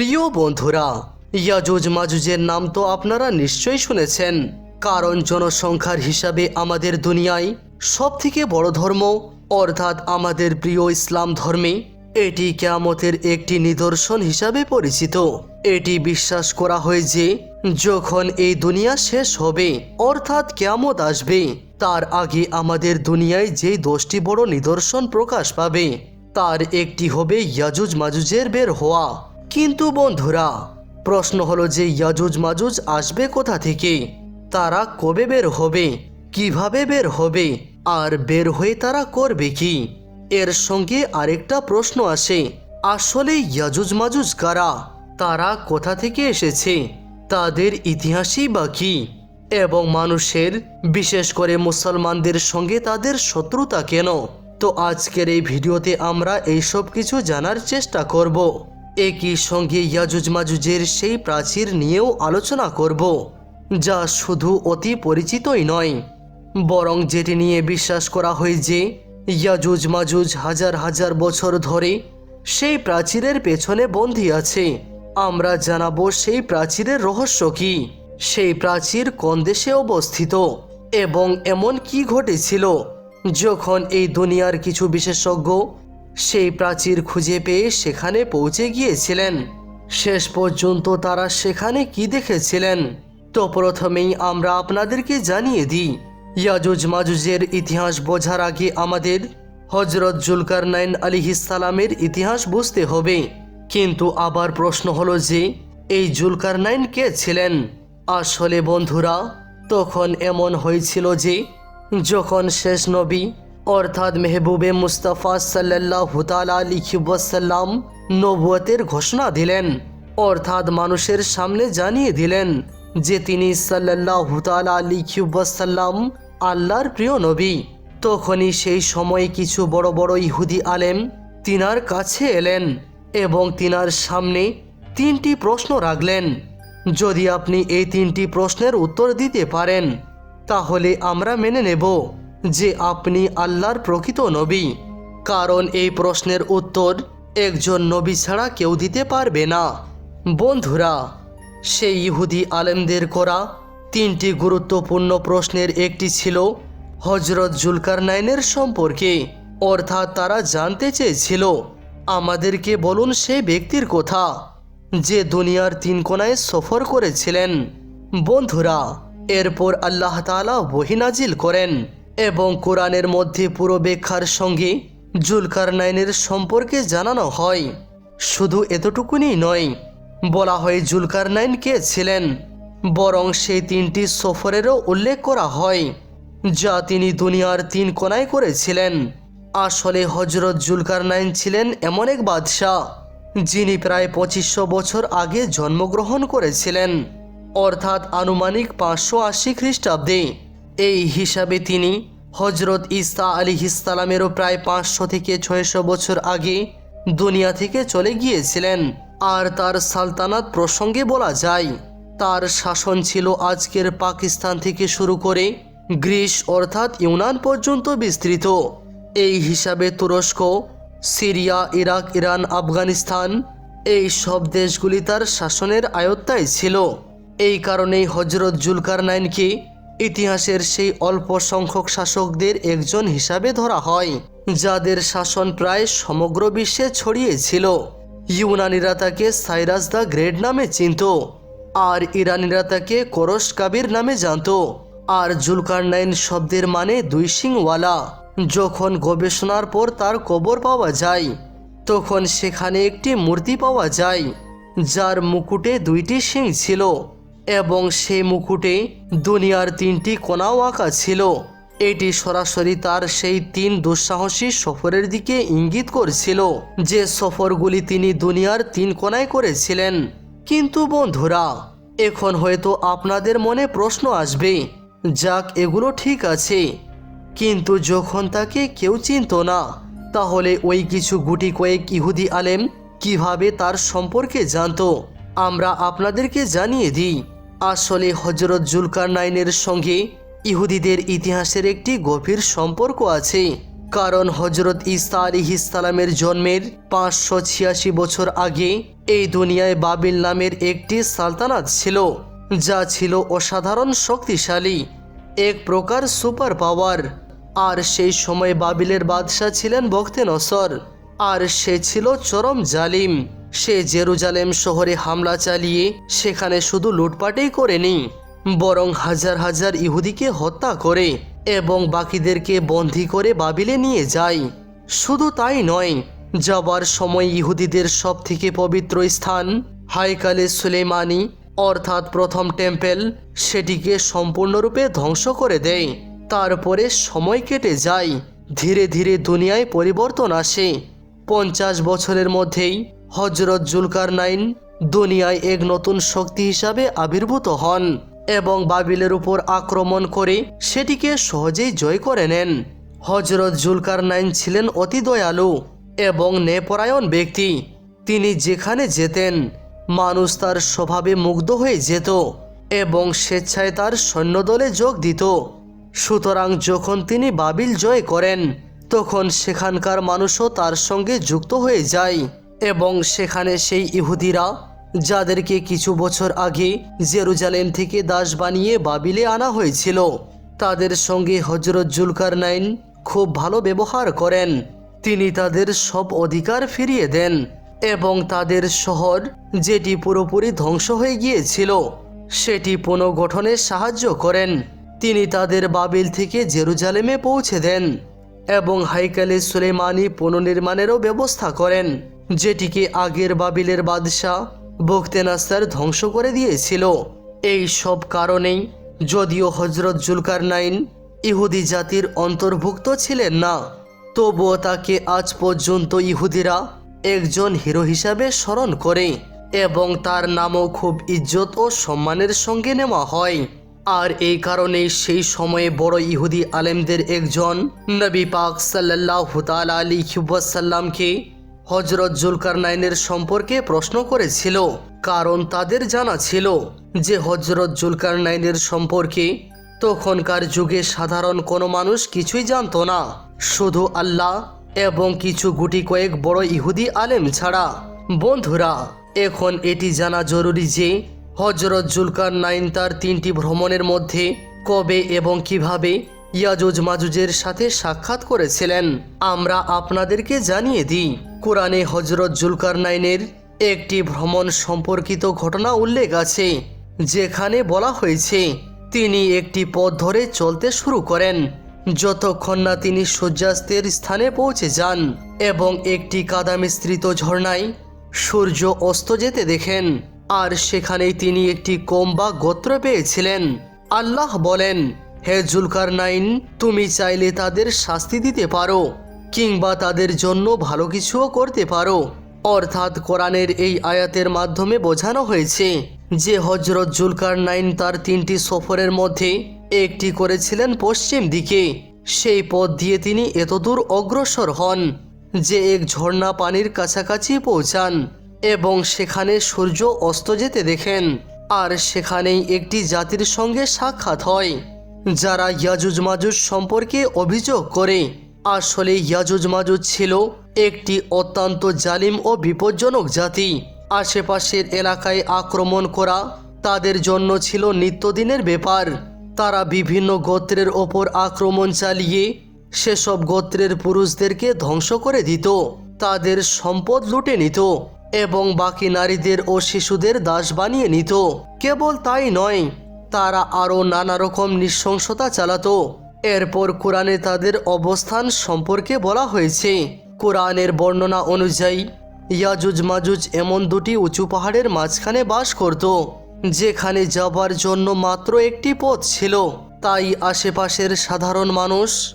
প্রিয় বন্ধুরা, ইয়াজুজ মাজুজের নাম তো আপনারা নিশ্চয়ই শুনেছেন। কারণ জনসংখ্যার হিসাবে আমাদের দুনিয়ায় সব থেকে বড় ধর্ম অর্থাৎ আমাদের প্রিয় ইসলাম ধর্মে এটি কেয়ামতের একটি নিদর্শন হিসাবে পরিচিত। এটি বিশ্বাস করা হয় যে যখন এই দুনিয়া শেষ হবে, অর্থাৎ কেয়ামত আসবে, তার আগে আমাদের দুনিয়ায় যে দশটি বড় নিদর্শন প্রকাশ পাবে, তার একটি হবে ইয়াজুজ মাজুজের বের হওয়া। কিন্তু বন্ধুরা, প্রশ্ন হলো যে ইয়াজুজ মাজুজ আসবে কোথা থেকে? তারা কবে বের হবে? কীভাবে বের হবে? আর বের হয়ে তারা করবে কি? এর সঙ্গে আরেকটা প্রশ্ন আসে, আসলে ইয়াজুজ মাজুজ কারা? তারা কোথা থেকে এসেছে? তাদের ইতিহাসই বা কি? এবং মানুষের, বিশেষ করে মুসলমানদের সঙ্গে তাদের শত্রুতা কেন? তো আজকের এই ভিডিওতে আমরা এইসব কিছু জানার চেষ্টা করব। একই সঙ্গে ইয়াজুজ মাজুজের সেই প্রাচীর নিয়েও আলোচনা করব, যা শুধু অতি পরিচিতই নয়। বরং যেটি নিয়ে বিশ্বাস করা হয় যে, ইয়াজুজ মাজুজ হাজার হাজার বছর ধরে সেই প্রাচীরের পেছনে বন্দী আছে। আমরা জানাব সেই প্রাচীরের রহস্য কি? সেই প্রাচীর কোন দেশে অবস্থিত? এবং এমন কি ঘটেছিল? যখন এই দুনিয়ার কিছু বিশেষজ্ঞ সেই প্রাচীর খুঁজে পেয়ে সেখানে পৌঁছে গিয়েছিলেন। শেষ পর্যন্ত তারা সেখানে কি দেখেছিলেন? তো প্রথমেই আমরা আপনাদেরকে জানিয়ে দিই, ইয়াজুজ মাজুজের ইতিহাস বোঝার আগে আমাদের হজরত জুলকার নাইন আলিহিসালামের ইতিহাস বুঝতে হবে। কিন্তু আবার প্রশ্ন হলো যে, এই জুলকার নাইন কে ছিলেন? আসলে বন্ধুরা, তখন এমন হয়েছিল যে, যখন শেষ নবী অর্থাৎ মেহবুবে মুস্তাফা সাল্লাহ আলিবাসাল্লাম নবুয়তের ঘোষণা দিলেন, অর্থাৎ মানুষের সামনে জানিয়ে দিলেন যে তিনি সাল্লাহ আলিবাসাল্লাম আল্লাহর প্রিয় নবী। তখনই সেই সময়ে কিছু বড় বড় ইহুদি আলেম তিনার কাছে এলেন এবং তিনার সামনে তিনটি প্রশ্ন রাখলেন। যদি আপনি এই তিনটি প্রশ্নের উত্তর দিতে পারেন, তাহলে আমরা মেনে নেব। যে আপনি আল্লাহর প্রকৃত নবী। কারণ এই প্রশ্নের উত্তর একজন নবী ছাড়া কেউ দিতে পারবে না। বন্ধুরা, সেই ইহুদি আলেমদের করা তিনটি গুরুত্বপূর্ণ প্রশ্নের একটি ছিল হজরত জুলকার নাইনের সম্পর্কে। অর্থাৎ তারা জানতে চেয়েছিল, আমাদেরকে বলুন সেই ব্যক্তির কথা, যে দুনিয়ার তিন কোনায় সফর করেছিলেন। বন্ধুরা, এরপর আল্লাহ তালা বহিনাজিল করেন। এবং কোরআনের মধ্যে পুরো ব্যাখ্যার সঙ্গে জুলকার নাইনের সম্পর্কে জানানো হয়। শুধু এতটুকুনি নয়, বলা হয় জুলকার নাইন কে ছিলেন, বরং সেই তিনটি সফরেরও উল্লেখ করা হয়, যা তিনি দুনিয়ার তিন কোনায় করেছিলেন। আসলে হজরত জুলকার নাইন ছিলেন এমন এক বাদশাহ, যিনি প্রায় পঁচিশশো বছর আগে জন্মগ্রহণ করেছিলেন, অর্থাৎ আনুমানিক পাঁচশো আশি খ্রিস্টাব্দে। এই হিসাবে তিনি হজরত ইসা আলী ইসালামেরও প্রায় পাঁচশো থেকে ছয়শো বছর আগে দুনিয়া থেকে চলে গিয়েছিলেন। আর তার সালতানাত প্রসঙ্গে বলা যায়, তার শাসন ছিল আজকের পাকিস্তান থেকে শুরু করে গ্রিস অর্থাৎ ইউনান পর্যন্ত বিস্তৃত। এই হিসাবে তুরস্ক, সিরিয়া, ইরাক, ইরান, আফগানিস্তান এই সব দেশগুলি তার শাসনের আয়ত্তায় ছিল। এই কারণেই হজরত জুলকার নাইনকে ইতিহাসের সেই অল্প সংখ্যক শাসকদের একজন হিসাবে ধরা হয়, যাদের শাসন প্রায় সমগ্র বিশ্বে ছড়িয়েছিল ইউনানিরা তাকে সাইরাস দ্য গ্রেট নামে চিনত, আর ইরানিরা তাকে করস কাবির নামে জানত, আর জুলকার নাইন শব্দের মানে দুই সিংওয়ালা যখন গবেষণার পর তার কবর পাওয়া যায়, তখন সেখানে একটি মূর্তি পাওয়া যায়, যার মুকুটে দুইটি সিং ছিল। এবং সে মুকুটে দুনিয়ার তিনটি কোনাও আঁকা ছিল। এটি সরাসরি তার সেই তিন দুঃসাহসী সফরের দিকে ইঙ্গিত করছিল, যে সফরগুলি তিনি দুনিয়ার তিন কোনায় করেছিলেন। কিন্তু বন্ধুরা, এখন হয়তো আপনাদের মনে প্রশ্ন আসবে, যাক, এগুলো ঠিক আছে। কিন্তু যখন তাকে কেউ চিনত না, তাহলে ওই কিছু গুটি কয়েক ইহুদি আলেম কীভাবে তার সম্পর্কে জানতো? আমরা আপনাদেরকে জানিয়ে দিই, আসলে হজরত জুলকার নাইনের সঙ্গে ইহুদিদের ইতিহাসের একটি গভীর সম্পর্ক আছে। কারণ হজরত ইসা আলী ইসলামের জন্মের পাঁচশো ছিয়াশি বছর আগে এই দুনিয়ায় বাবিল নামের একটি সালতানাত ছিল, যা ছিল অসাধারণ শক্তিশালী, এক প্রকার সুপার পাওয়ার। আর সেই সময় বাবিলের বাদশাহ ছিলেন বক্তে নসর, আর সে ছিল চরম জালিম। সে জেরুজালেম শহরে হামলা চালিয়ে সেখানে শুধু লুটপাটেই করেনি, বরং হাজার হাজার ইহুদিকে হত্যা করে এবং বাকিদেরকে বন্দী করে বাবিলে নিয়ে যায়। শুধু তাই নয়, যাবার সময় ইহুদিদের সব থেকে পবিত্র স্থান হাইকালে সুলেমানি, অর্থাৎ প্রথম টেম্পেল, সেটিকে সম্পূর্ণরূপে ধ্বংস করে দেয়। তারপরে সময় কেটে যায়, ধীরে ধীরে দুনিয়ায় পরিবর্তন আসে। পঞ্চাশ বছরের মধ্যেই হজরত জুলকার নাইন দুনিয়ায় এক নতুন শক্তি হিসাবে আবির্ভূত হন এবং বাবিলের উপর আক্রমণ করে সেটিকে সহজেই জয় করে নেন। হজরত জুলকার নাইন ছিলেন অতি দয়ালু এবং নেপরায়ণ ব্যক্তি। তিনি যেখানে যেতেন, মানুষ তার স্বভাবে মুগ্ধ হয়ে যেত এবং স্বেচ্ছায় তার সৈন্যদলে যোগ দিত। সুতরাং যখন তিনি বাবিল জয় করেন, তখন সেখানকার মানুষও তার সঙ্গে যুক্ত হয়ে যায়। এবং সেখানে সেই ইহুদিরা, যাদেরকে কিছু বছর আগে জেরুজালেম থেকে দাস বানিয়ে বাবিলে আনা হয়েছিল, তাদের সঙ্গে হজরত জুলকার নাইন খুব ভালো ব্যবহার করেন। তিনি তাদের সব অধিকার ফিরিয়ে দেন এবং তাদের শহর, যেটি পুরোপুরি ধ্বংস হয়ে গিয়েছিল, সেটি পুনর্গঠনে সাহায্য করেন। তিনি তাদের বাবিল থেকে জেরুজালেমে পৌঁছে দেন এবং হাইকালে সুলেমানি পুনর্নির্মাণেরও ব্যবস্থা করেন। যেটিকে আগের বাবিলের বাদশাহ বক্তেনাস্তার ধ্বংস করে দিয়েছিল। এই সব কারণেই যদিও হজরত জুলকার নাইন ইহুদি জাতির অন্তর্ভুক্ত ছিলেন না, তবুও তাকে আজ পর্যন্ত ইহুদিরা একজন হিরো হিসাবে স্মরণ করে এবং তার নামও খুব ইজ্জত ও সম্মানের সঙ্গে নেওয়া হয়। আর এই কারণেই সেই সময়ে বড় ইহুদি আলেমদের একজন নবী পাক সাল্লাহ তাল আলী সাল্লামকে হজরত জুলকার নাইনের সম্পর্কে প্রশ্ন করেছিল। কারণ তাদের জানা ছিল যে হজরত জুলকার নাইনের সম্পর্কে তখনকার যুগে সাধারণ কোনো মানুষ কিছুই জানতো না। শুধু আল্লাহ এবং কিছু গুটি কয়েক বড় ইহুদি আলেম ছাড়া। বন্ধুরা, এখন এটি জানা জরুরি যে হজরত জুলকার নাইন তার তিনটি ভ্রমণের মধ্যে কবে এবং কীভাবে ইয়াজুজ মাজুজের সাথে সাক্ষাৎ করেছিলেন। আমরা আপনাদেরকে জানিয়ে দিই, কোরআনে হজরত জুলকার নাইনের একটি ভ্রমণ সম্পর্কিত ঘটনা উল্লেখ আছে, যেখানে বলা হয়েছে, তিনি একটি পথ ধরে চলতে শুরু করেন, যতক্ষণ না তিনি সূর্যাস্তের স্থানে পৌঁছে যান এবং একটি কাদা মিশ্রিত ঝর্ণায় সূর্য অস্ত যেতে দেখেন। আর সেখানেই তিনি একটি কম বা গোত্র পেয়েছিলেন। আল্লাহ বলেন হে জুলকার নাইন তুমি চাইলে তাদের শাস্তি দিতে পারো, কিংবা তাদের জন্য ভালো কিছুও করতে পারো। অর্থাৎ কোরআনের এই আয়াতের মাধ্যমে বোঝানো হয়েছে যে হজরত জুলকার নাইন তার তিনটি সফরের মধ্যে একটি করেছিলেন পশ্চিম দিকে। সেই পথ দিয়ে তিনি এতদূর অগ্রসর হন যে এক ঝর্ণা পানির কাছাকাছি পৌঁছান এবং সেখানে সূর্য অস্ত যেতে দেখেন। আর সেখানেই একটি জাতির সঙ্গে সাক্ষাৎ হয়। যারা ইয়াজুজ মাজুজ সম্পর্কে অভিযোগ করে, আসলে ইয়াজুজ মাজুজ ছিল একটি অত্যন্ত জালিম ও বিপজ্জনক জাতি। আশেপাশের এলাকায় আক্রমণ করা তাদের জন্য ছিল নিত্যদিনের ব্যাপার। তারা বিভিন্ন গোত্রের ওপর আক্রমণ চালিয়ে সেসব গোত্রের পুরুষদেরকে ধ্বংস করে দিত, তাদের সম্পদ লুটে নিত এবং বাকি নারীদের ও শিশুদের দাস বানিয়ে নিত। কেবল তাই নয় তারা আরও নানা রকম নৃশংসতা চালাতো। এরপর কোরআনে তাদের অবস্থান সম্পর্কে বলা হয়েছে। কোরআনের বর্ণনা অনুযায়ী, ইয়াজুজ মাজুজ এমন দুটি উঁচু পাহাড়ের মাঝখানে বাস করত, যেখানে যাবার জন্য মাত্র একটি পথ ছিল। তাই আশেপাশের সাধারণ মানুষ,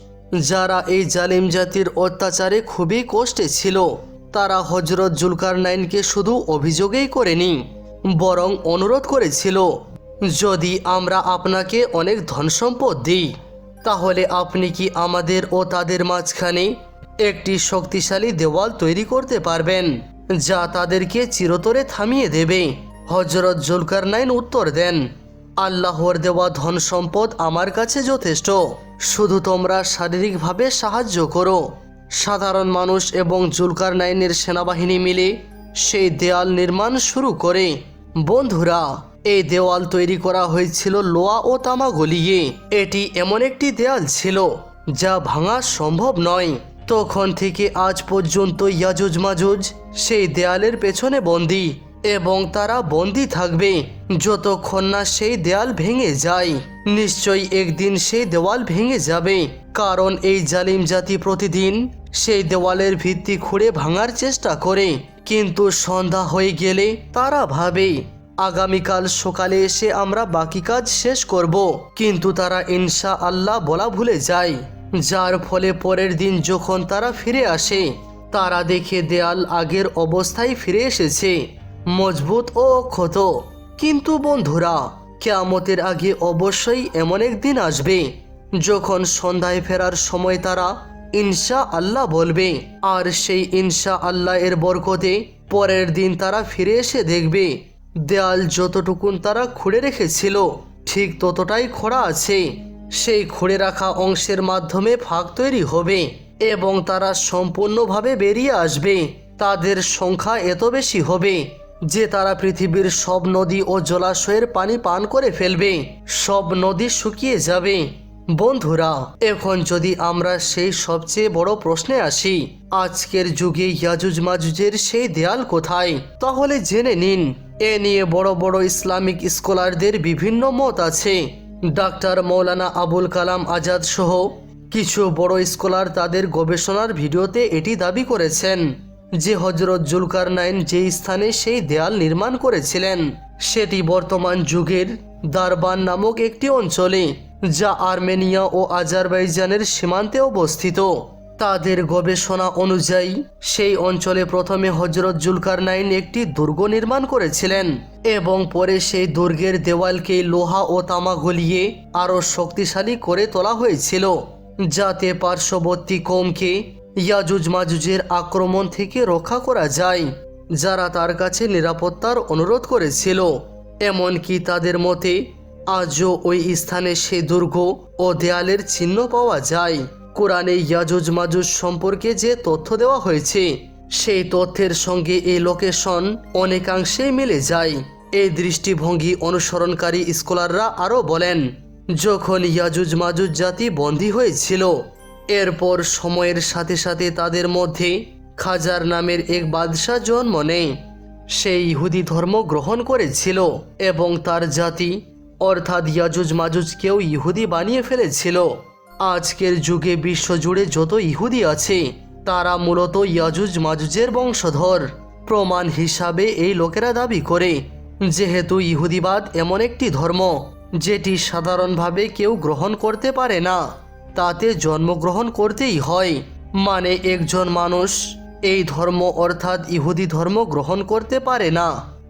যারা এই জালিম জাতির অত্যাচারে খুবই কষ্টে ছিল, তারা হজরত জুলকার নাইনকে শুধু অভিযোগেই করেনি, বরং অনুরোধ করেছিল। যদি আমরা আপনাকে অনেক ধন সম্পদ দিই, তাহলে আপনি কি আমাদের ও তাদের মাঝখানে একটি শক্তিশালী দেওয়াল তৈরি করতে পারবেন, যা তাদেরকে চিরতরে থামিয়ে দেবে? হজরত জুলকার নাইন উত্তর দেন, আল্লাহর দেওয়া ধন সম্পদ আমার কাছে যথেষ্ট। শুধু তোমরা শারীরিকভাবে সাহায্য করো। সাধারণ মানুষ এবং জুলকার নাইনের সেনাবাহিনী মিলে সেই দেয়াল নির্মাণ শুরু করে। বন্ধুরা এই দেওয়াল তৈরি করা হয়েছিল লোয়া ও তামা গলিয়ে এটি এমন একটি দেয়াল ছিল, যা ভাঙা সম্ভব নয়। তখন থেকে আজ পর্যন্ত ইয়াজুজ মাজুজ সেই দেয়ালের পেছনে বন্দি এবং তারা বন্দি থাকবে যতক্ষণ না সেই দেয়াল ভেঙে যায়। নিশ্চয়ই একদিন সেই দেওয়াল ভেঙে যাবে, কারণ এই জালিম জাতি প্রতিদিন সেই দেওয়ালের ভিত্তি খুঁড়ে ভাঙার চেষ্টা করে। কিন্তু সন্ধ্যা হয়ে গেলে তারা ভাবে আগামীকাল সকালে এসে আমরা বাকি কাজ শেষ করব। কিন্তু তারা ইনশা আল্লাহ বলা ভুলে যায়। যার ফলে পরের দিন যখন তারা ফিরে আসে, তারা দেখে দেয়াল আগের অবস্থায় ফিরে এসেছে। মজবুত ও অক্ষত। কিন্তু বন্ধুরা, কেয়ামতের আগে অবশ্যই এমন একদিন আসবে, যখন সন্ধ্যায় ফেরার সময় তারা ইনশা আল্লাহ বলবে, আর সেই ইনশা আল্লাহ এর বরকতে পরের দিন তারা ফিরে এসে দেখবে। দেয়াল যতটুকুন তারা খুঁড়ে রেখেছিল, ঠিক ততটাই খোঁড়া আছে। সেই খুঁড়ে রাখা অংশের মাধ্যমে ফাঁক তৈরি হবে এবং তারা সম্পূর্ণভাবে বেরিয়ে আসবে। তাদের সংখ্যা এত বেশি হবে যে তারা পৃথিবীর সব নদী ও জলাশয়ের পানি পান করে ফেলবে। সব নদী শুকিয়ে যাবে। বন্ধুরা, এখন যদি আমরা সেই সবচেয়ে বড় প্রশ্নে আসি, আজকের যুগে ইয়াজুজ মাজুজের সেই দেয়াল কোথায়? তাহলে জেনে নিন। এ নিয়ে বড় বড় ইসলামিক স্কলারদের বিভিন্ন মত আছে। ডাক্তার মৌলানা আবুল কালাম আজাদ সহ কিছু বড় স্কলার তাদের গবেষণার ভিডিওতে এটি দাবি করেছেন যে হজরত জুলকার নাইন যে স্থানে সেই দেয়াল নির্মাণ করেছিলেন, সেটি বর্তমান যুগের দারবান নামক একটি অঞ্চলে, যা আর্মেনিয়া ও আজারবাইজানের সীমান্তে অবস্থিত। তাদের গবেষণা অনুযায়ী, সেই অঞ্চলে প্রথমে হজরত জুলকার নাইন একটি দুর্গ নির্মাণ করেছিলেন এবং পরে সেই দুর্গের দেওয়ালকে লোহা ও তামা গলিয়ে আরও শক্তিশালী করে তোলা হয়েছিল, যাতে পার্শ্ববর্তী কমকে ইয়াজুজ মাজুজের আক্রমণ থেকে রক্ষা করা যায়, যারা তার কাছে নিরাপত্তার অনুরোধ করেছিল। এমনকি তাদের মতে, আজও ওই স্থানে সে দুর্গ ও দেয়ালের চিহ্ন পাওয়া যায়। কোরআনে ইয়াজুজ মাজুজ সম্পর্কে যে তথ্য দেওয়া হয়েছে, সেই তথ্যের সঙ্গে এই লোকেশন অনেকাংশেই মিলে যায়। এই দৃষ্টিভঙ্গি অনুসরণকারী স্কলাররা আরও বলেন, যখন ইয়াজুজ মাজুজ জাতি বন্দী হয়েছিল, এরপর সময়ের সাথে সাথে তাদের মধ্যে খাজার নামের এক বাদশাহ জন্ম নেয়। সে ইহুদি ধর্ম গ্রহণ করেছিল এবং তার জাতি, অর্থাৎ ইয়াজুজ মাজুজকেও ইহুদি বানিয়ে ফেলেছিল। আজকের যুগে বিশ্বজুড়ে যত ইহুদি আছে, তারা মূলত ইয়াজুজ মাজুজের বংশধর। প্রমাণ হিসাবে এই লোকেরা দাবি করে, যেহেতু ইহুদিবাদ এমন একটি ধর্ম, যেটি সাধারণভাবে কেউ গ্রহণ করতে পারে না, তাতে জন্মগ্রহণ করতেই হয়। মানে একজন মানুষ এই ধর্ম অর্থাৎ ইহুদি ধর্ম গ্রহণ করতে পারে না,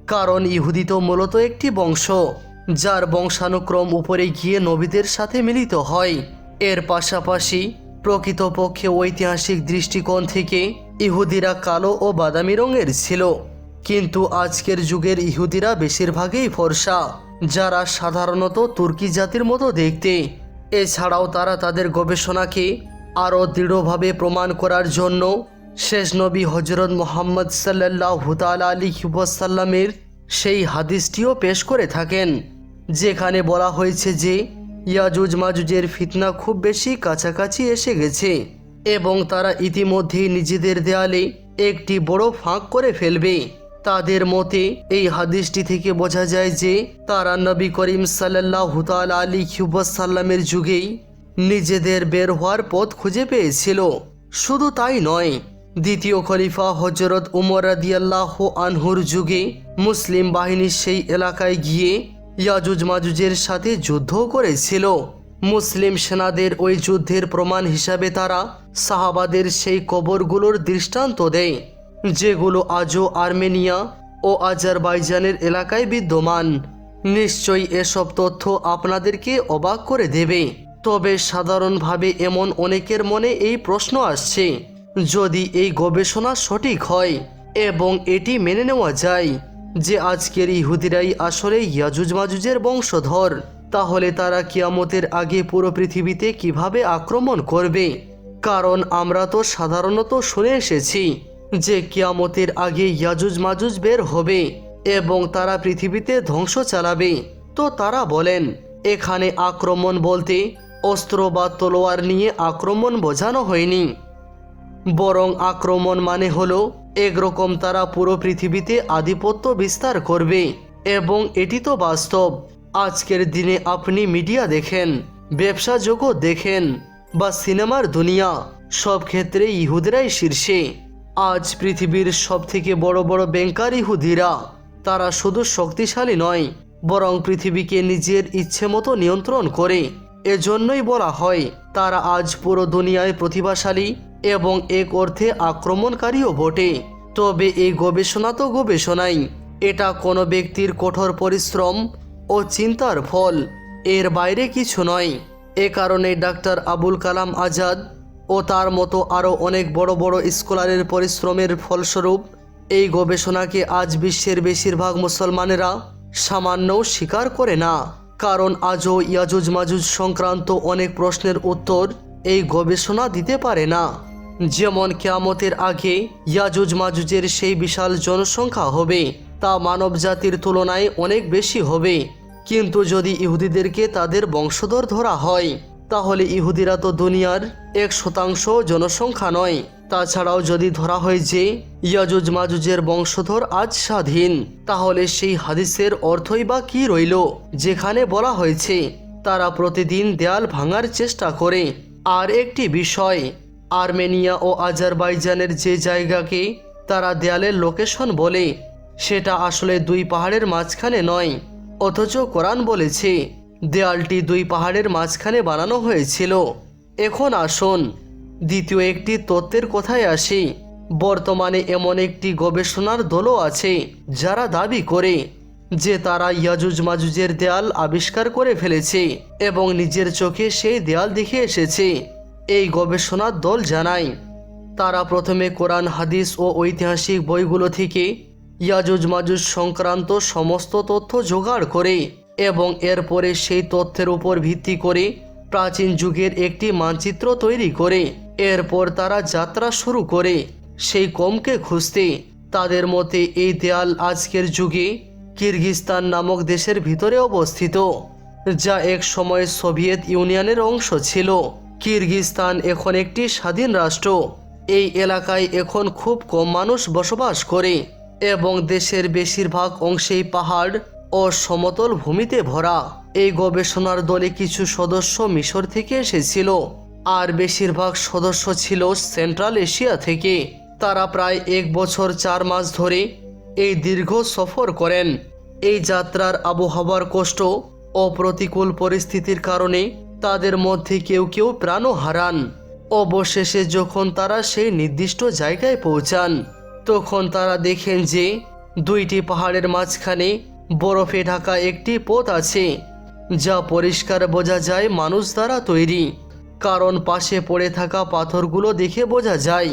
কারণ ইহুদি তো মূলত একটি বংশ, যার বংশানুক্রম উপরে গিয়ে নবীদের সাথে মিলিত হয়। এর পাশাপাশি প্রকৃতপক্ষে ঐতিহাসিক দৃষ্টিকোণ থেকে ইহুদিরা কালো ও বাদামি রঙের ছিল। কিন্তু আজকের যুগের ইহুদিরা বেশিরভাগই ফর্সা, যারা সাধারণত তুর্কি জাতির মতো দেখতে। এছাড়াও তারা তাদের গবেষণাকে আরও দৃঢ়ভাবে প্রমাণ করার জন্য শেষ নবী হজরত মোহাম্মদ সাল্লাহ তালা আলী সাল্লামের সেই হাদিসটিও পেশ করে থাকেন, যেখানে বলা হয়েছে যে ইয়াজুজ মাজুজের ফিতনা খুব বেশি কাছাকাছি এসে গেছে এবং তারা ইতিমধ্যেই নিজেদের দেয়ালে একটি বড় ফাঁক করে ফেলবে। তাদের মতে, এই হাদিসটি থেকে বোঝা যায় যে তারা নবী করিম সাল্লাহ তাল আলী সাল্লামের যুগেই নিজেদের বের হওয়ার পথ খুঁজে পেয়েছিল। শুধু তাই নয়, দ্বিতীয় খলিফা হজরত উমর রাদিয়াল্লাহ আনহুর যুগে মুসলিম বাহিনী সেই এলাকায় গিয়ে ইয়াজুজ মাজুজের সাথে যুদ্ধ করেছিল। মুসলিম সেনাদের ওই যুদ্ধের প্রমাণ হিসাবে তারা সাহাবাদের সেই কবরগুলোর দৃষ্টান্ত দেয়, যেগুলো আজও আর্মেনিয়া ও আজারবাইজানের এলাকায় বিদ্যমান। নিশ্চয়ই এসব তথ্য আপনাদেরকে অবাক করে দেবে। তবে সাধারণভাবে এমন অনেকের মনে এই প্রশ্ন আসছে, যদি এই গবেষণা সঠিক হয় এবং এটি মেনে নেওয়া যায় যে আজকের ইহুদিরাই আসলে ইয়াজুজ মাজুজের বংশধর, তাহলে তারা কিয়ামতের আগে পুরো পৃথিবীতে কীভাবে আক্রমণ করবে? কারণ আমরা তো সাধারণত শুনে এসেছি যে কিয়ামতের আগে ইয়াজুজ মাজুজ বের হবে এবং তারা পৃথিবীতে ধ্বংস চালাবে। তো তারা বলেন, এখানে আক্রমণ বলতে অস্ত্র বা তলোয়ার নিয়ে আক্রমণ বোঝানো হয়নি। বরং আক্রমণ মানে হলো একরকম তারা পুরো পৃথিবীতে আধিপত্য বিস্তার করবে, এবং এটি তো বাস্তব। আজকের দিনে আপনি মিডিয়া দেখেন, ব্যবসা জগৎ দেখেন, বা সিনেমার দুনিয়া, সব ক্ষেত্রে ইহুদিরাই শীর্ষে। আজ পৃথিবীর সব থেকে বড় বড় ব্যাংকার ইহুদিরা, তারা শুধু শক্তিশালী নয়, বরং পৃথিবীকে নিজের ইচ্ছে মতো নিয়ন্ত্রণ করে। এজন্যই বলা হয়, তারা আজ পুরো দুনিয়ায় প্রতিভাশালী এবং এক অর্থে আক্রমণকারীও বটে। তবে এই গবেষণা তো গবেষণাই। এটা কোনো ব্যক্তির কঠোর পরিশ্রম ও চিন্তার ফল। এর বাইরে কিছু নয়। এ কারণে ডাক্তার আবুল কালাম আজাদ ও তার মতো আরও অনেক বড় বড় স্কলারের পরিশ্রমের ফলস্বরূপ এই গবেষণাকে আজ বিশ্বের বেশিরভাগ মুসলমানেরা সামান্যও স্বীকার করে না। কারণ আজও ইয়াজুজ মাজুজ সংক্রান্ত অনেক প্রশ্নের উত্তর এই গবেষণা দিতে পারে না। যেমন কেয়ামতের আগে ইয়াজুজ মাজুজের সেই বিশাল জনসংখ্যা হবে, তা মানব জাতির তুলনায় অনেক বেশি হবে। কিন্তু যদি ইহুদিদেরকে তাদের বংশধর ধরা হয়, তাহলে ইহুদিরা তো দুনিয়ার এক শতাংশ জনসংখ্যা নয়। তাছাড়াও যদি ধরা হয় যে ইয়াজুজ মাজুজের বংশধর আজ স্বাধীন, তাহলে সেই হাদিসের অর্থই বা কি রইল? যেখানে বলা হয়েছে, তারা প্রতিদিন দেয়াল ভাঙার চেষ্টা করে। আর একটি বিষয় আর্মেনিয়া ও আজারবাইজানের যে জায়গাকে তারা দেয়ালের লোকেশন বলে, সেটা আসলে দুই পাহাড়ের মাঝখানে নয়। অথচ কোরআন বলেছে, দেয়ালটি দুই পাহাড়ের মাঝখানে বানানো হয়েছিল। এখন আসুন, দ্বিতীয় একটি তত্ত্বের কথায় আসি। বর্তমানে এমন একটি গবেষণার দলও আছে, যারা দাবি করে যে তারা ইয়াজুজ মাজুজের দেয়াল আবিষ্কার করে ফেলেছে এবং নিজের চোখে সেই দেয়াল দেখে এসেছে। এই গবেষণার দল জানায়, তারা প্রথমে কোরআন, হাদিস ও ঐতিহাসিক বইগুলো থেকে ইয়াজুজ মাজুজ সংক্রান্ত সমস্ত তথ্য জোগাড় করে এবং এরপরে সেই তথ্যের উপর ভিত্তি করে প্রাচীন যুগের একটি মানচিত্র তৈরি করে, এরপর তারা যাত্রা শুরু করে। সেই কমকে খুঁজতে তাদের মতে এই দেয়াল আজকের যুগে কিরগিস্তান নামক দেশের ভিতরে অবস্থিত, যা এক সময় সোভিয়েত ইউনিয়নের অংশ ছিল। কিরগিস্তান এখন একটি স্বাধীন রাষ্ট্র। এই এলাকায় এখন খুব কম মানুষ বসবাস করে এবং দেশের বেশিরভাগ অংশেই পাহাড় ও সমতল ভূমিতে ভরা। এই গবেষণার দলে কিছু সদস্য মিশর থেকে এসেছিল। আর বেশিরভাগ সদস্য ছিল সেন্ট্রাল এশিয়া থেকে। তারা প্রায় এক বছর চার মাস ধরে এই দীর্ঘ সফর করেন। এই যাত্রার আবহাওয়ার কষ্ট ও প্রতিকূল পরিস্থিতির কারণে তাদের মধ্যে কেউ কেউ প্রাণও হারান। অবশেষে যখন তারা সেই নির্দিষ্ট জায়গায় পৌঁছান, তখন তারা দেখেন যে দুইটি পাহাড়ের মাঝখানে বরফে ঢাকা একটি পথ আছে, যা পরিষ্কার বোঝা যায় মানুষ দ্বারা তৈরি। কারণ পাশে পড়ে থাকা পাথরগুলো দেখে বোঝা যায়,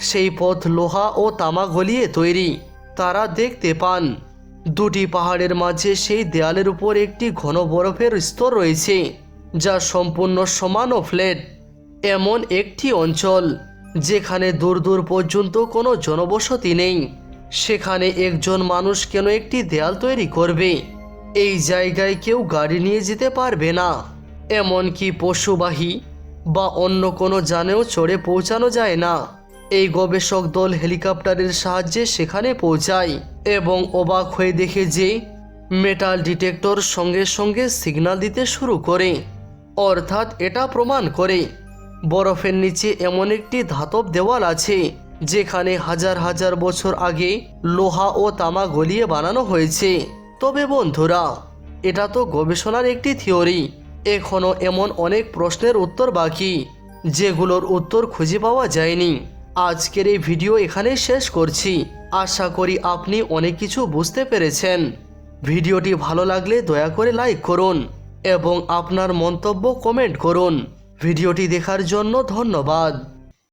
সেই পথ লোহা ও তামা গলিয়ে তৈরি। তারা দেখতে পান, দুটি পাহাড়ের মাঝে সেই দেয়ালের উপর একটি ঘন বরফের স্তর রয়েছে। যা সম্পূর্ণ সমান ও ফ্ল্যাট এমন একটি অঞ্চল যেখানে দূর দূর পর্যন্ত কোনো জনবসতি নেই। সেখানে একজন মানুষ কেন একটি দেয়াল তৈরি করবে? এই জায়গায় কেউ গাড়ি নিয়ে যেতে পারবে না। এমনকি পশুবাহী বা অন্য কোনো যানেও চড়ে পৌঁছানো যায় না। এই গবেষক দল হেলিকপ্টারের সাহায্যে সেখানে পৌঁছায় এবং অবাক হয়ে দেখে যে, মেটাল ডিটেক্টর সঙ্গে সঙ্গে সিগন্যাল দিতে শুরু করে। অর্থাৎ এটা প্রমাণ করে, বরফের নিচে এমন একটি ধাতব দেওয়াল আছে, যেখানে হাজার হাজার বছর আগে লোহা ও তামা গলিয়ে বানানো হয়েছে। তবে বন্ধুরা, এটা তো গবেষণার একটি থিওরি। এখনও এমন অনেক প্রশ্নের উত্তর বাকি, যেগুলোর উত্তর খুঁজে পাওয়া যায়নি। আজকের এই ভিডিও এখানে শেষ করছি। আশা করি আপনি অনেক কিছু বুঝতে পেরেছেন। ভিডিওটি ভালো লাগলে দয়া করে লাইক করুন। এবং আপনার মন্তব্য কমেন্ট করুন। ভিডিওটি দেখার জন্য ধন্যবাদ।